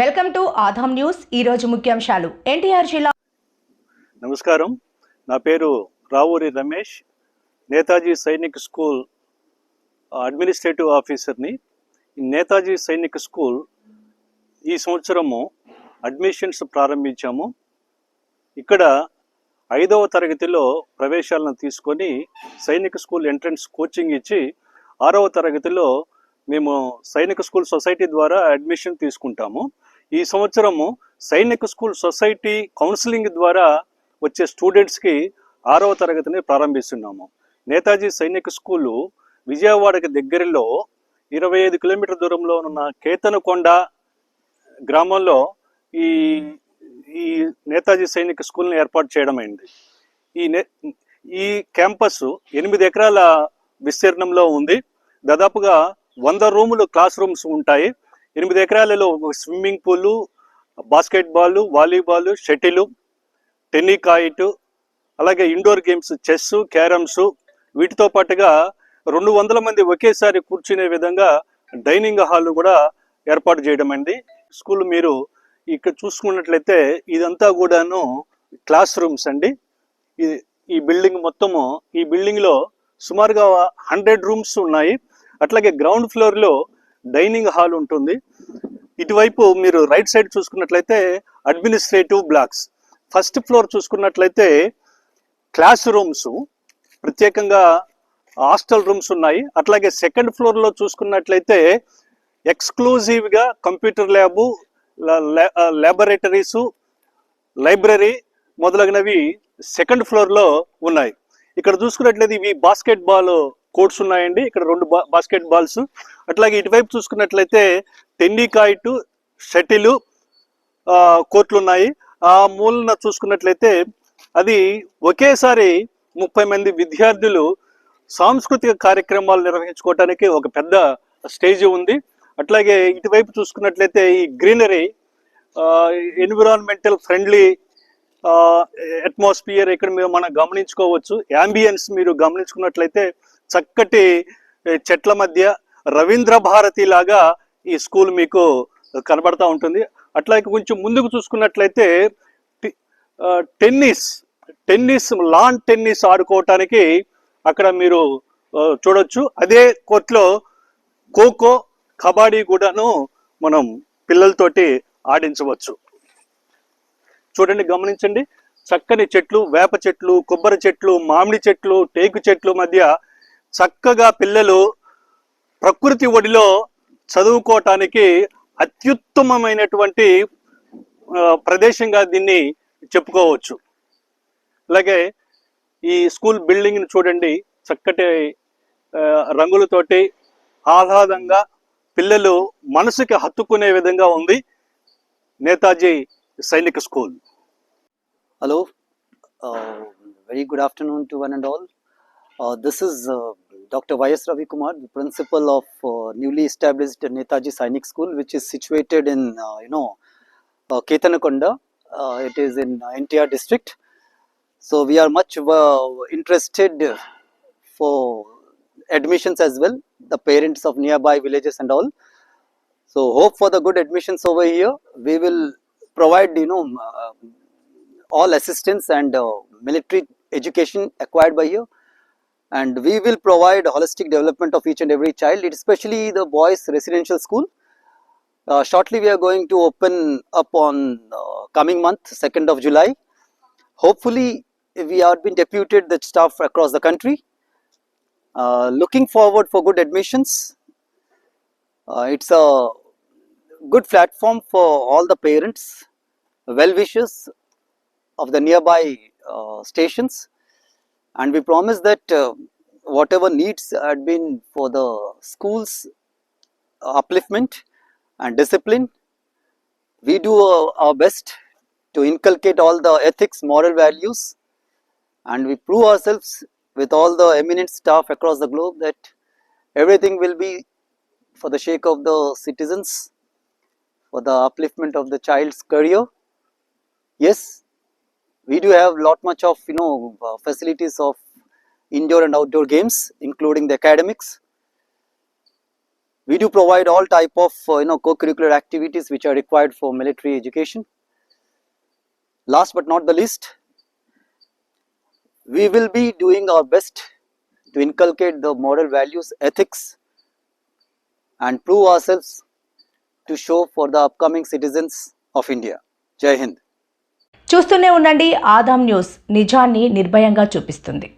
Welcome to ఆధాం news. ఈ రోజు ముఖ్యాంశాలు. ఎన్టీఆర్ జిల్లా నమస్కారం. నా పేరు రావూరి రమేష్. నేతాజీ సైనిక్ స్కూల్ అడ్మినిస్ట్రేటివ్ ఆఫీసర్ని. నేతాజీ సైనిక్ స్కూల్ ఈ సంవత్సరము అడ్మిషన్స్ ప్రారంభించాము. ఇక్కడ ఐదవ తరగతిలో ప్రవేశాలను తీసుకొని సైనిక స్కూల్ ఎంట్రన్స్ కోచింగ్ ఇచ్చి ఆరవ తరగతిలో మేము సైనిక స్కూల్ సొసైటీ ద్వారా అడ్మిషన్ తీసుకుంటాము. ఈ సంవత్సరము సైనిక స్కూల్ సొసైటీ కౌన్సిలింగ్ ద్వారా వచ్చే స్టూడెంట్స్కి ఆరవ తరగతిని ప్రారంభిస్తున్నాము. నేతాజీ సైనిక స్కూలు విజయవాడకి దగ్గరలో ఇరవై ఐదు కిలోమీటర్ దూరంలో ఉన్న కేతనకొండ గ్రామంలో ఈ ఈ నేతాజీ సైనిక స్కూల్ని ఏర్పాటు చేయడం అయింది. ఈ నే ఈ క్యాంపస్ ఎనిమిది ఎకరాల విస్తీర్ణంలో ఉంది. దాదాపుగా వంద రూములు క్లాస్ రూమ్స్ ఉంటాయి. ఎనిమిది ఎకరాలలో swimming pool basketball volleyball shuttle tennikoit అలాగే ఇండోర్ గేమ్స్ చెస్ క్యారమ్స్ వీటితో పాటుగా రెండు వందల మంది ఒకేసారి కూర్చునే విధంగా డైనింగ్ హాల్ కూడా ఏర్పాటు చేయడం అండి. స్కూల్ మీరు ఇక్కడ చూసుకున్నట్లయితే ఇదంతా కూడాను క్లాస్ రూమ్స్ అండి. ఈ ఈ బిల్డింగ్ మొత్తము ఈ బిల్డింగ్లో సుమారుగా హండ్రెడ్ రూమ్స్ ఉన్నాయి. అట్లాగే గ్రౌండ్ ఫ్లోర్లో డైనింగ్ హాల్ ఉంటుంది. ఇటువైపు మీరు రైట్ సైడ్ చూసుకున్నట్లయితే అడ్మినిస్ట్రేటివ్ బ్లాక్స్ ఫస్ట్ ఫ్లోర్ చూసుకున్నట్లయితే క్లాస్ రూమ్స్ ప్రత్యేకంగా హాస్టల్ రూమ్స్ ఉన్నాయి. అట్లాగే సెకండ్ ఫ్లోర్లో చూసుకున్నట్లయితే ఎక్స్క్లూజివ్గా కంప్యూటర్ ల్యాబు ల్యాబొరేటరీస్ లైబ్రరీ మొదలగునవి సెకండ్ ఫ్లోర్లో ఉన్నాయి. ఇక్కడ చూసుకున్నట్లయితే ఇవి బాస్కెట్ బాల్ కోర్ట్స్ ఉన్నాయండి. ఇక్కడ రెండు బా బాస్కెట్ బాల్స్. అట్లాగే ఇటువైపు చూసుకున్నట్లయితే టెన్నికాయిట్ షటిల్ కోర్టులు ఉన్నాయి ఆ మూలన చూసుకున్నట్లయితే అది ఒకేసారి ముప్పై మంది విద్యార్థులు సాంస్కృతిక కార్యక్రమాలు నిర్వహించుకోవటానికి ఒక పెద్ద స్టేజ్ ఉంది. అట్లాగే ఇటువైపు చూసుకున్నట్లయితే ఈ గ్రీనరీ ఎన్విరాన్మెంటల్ ఫ్రెండ్లీ అట్మాస్ఫియర్ ఇక్కడ మీరు మనం గమనించుకోవచ్చు. యాంబియన్స్ మీరు గమనించుకున్నట్లయితే చక్కటి చెట్ల మధ్య రవీంద్ర భారతి లాగా ఈ స్కూల్ మీకు కనబడతా ఉంటుంది. అట్లాగే కొంచెం ముందుకు చూసుకున్నట్లయితే టెన్నిస్ టెన్నిస్ లాన్ టెన్నిస్ ఆడుకోవటానికి అక్కడ మీరు చూడొచ్చు. అదే కోర్టులో ఖోఖో కబడ్డీ కూడాను మనం పిల్లలతోటి ఆడించవచ్చు. చూడండి గమనించండి. చక్కని చెట్లు వేప చెట్లు కొబ్బరి చెట్లు మామిడి చెట్లు టేకు చెట్లు మధ్య చక్కగా పిల్లలు ప్రకృతి ఒడిలో చదువుకోవటానికి అత్యుత్తమమైనటువంటి ప్రదేశంగా దీన్ని చెప్పుకోవచ్చు. అలాగే ఈ స్కూల్ బిల్డింగ్ని చూడండి. చక్కటి రంగులతోటి ఆహ్లాదంగా పిల్లలు మనసుకి హత్తుకునే విధంగా ఉంది Netaji Sainik school. Hello very good afternoon to one and all this is Dr. Y.S. Ravi Kumar, the principal of uh, newly established Netaji Sainik School, which is situated in, uh, you know, uh, Ketanakonda. Uh, it is in uh, NTR district. So we are much uh, interested for admissions as well, the parents of nearby villages and all. So hope for the good admissions over here. We will provide, you know, uh, all assistance and uh, military education acquired by here and we will provide holistic development of each and every child especially the boys residential school. Uh, shortly we are going to open up on uh, coming month 2nd of july. Hopefully we are been deputed the staff across the country. Uh, looking forward for good admissions. Uh, it's a good platform for all the parents well wishers of the nearby uh, stations and we promise that uh, whatever needs had been for the schools upliftment and discipline we do uh, our best to inculcate all the ethics moral values. And we prove ourselves with all the eminent staff across the globe that everything will be for the sake of the citizens for the upliftment of the child's career. Yes we do have lot much of you know uh, facilities of indoor and outdoor games including the academics We do provide all type of uh, you know co-curricular activities which are required for military education. Last but not the least, we will be doing our best to inculcate the moral values, ethics, and prove ourselves to show for the upcoming citizens of India. Jai Hind. చూస్తూనే ఉండండి. Adam news నిజాన్ని నిర్భయంగా చూపిస్తుంది.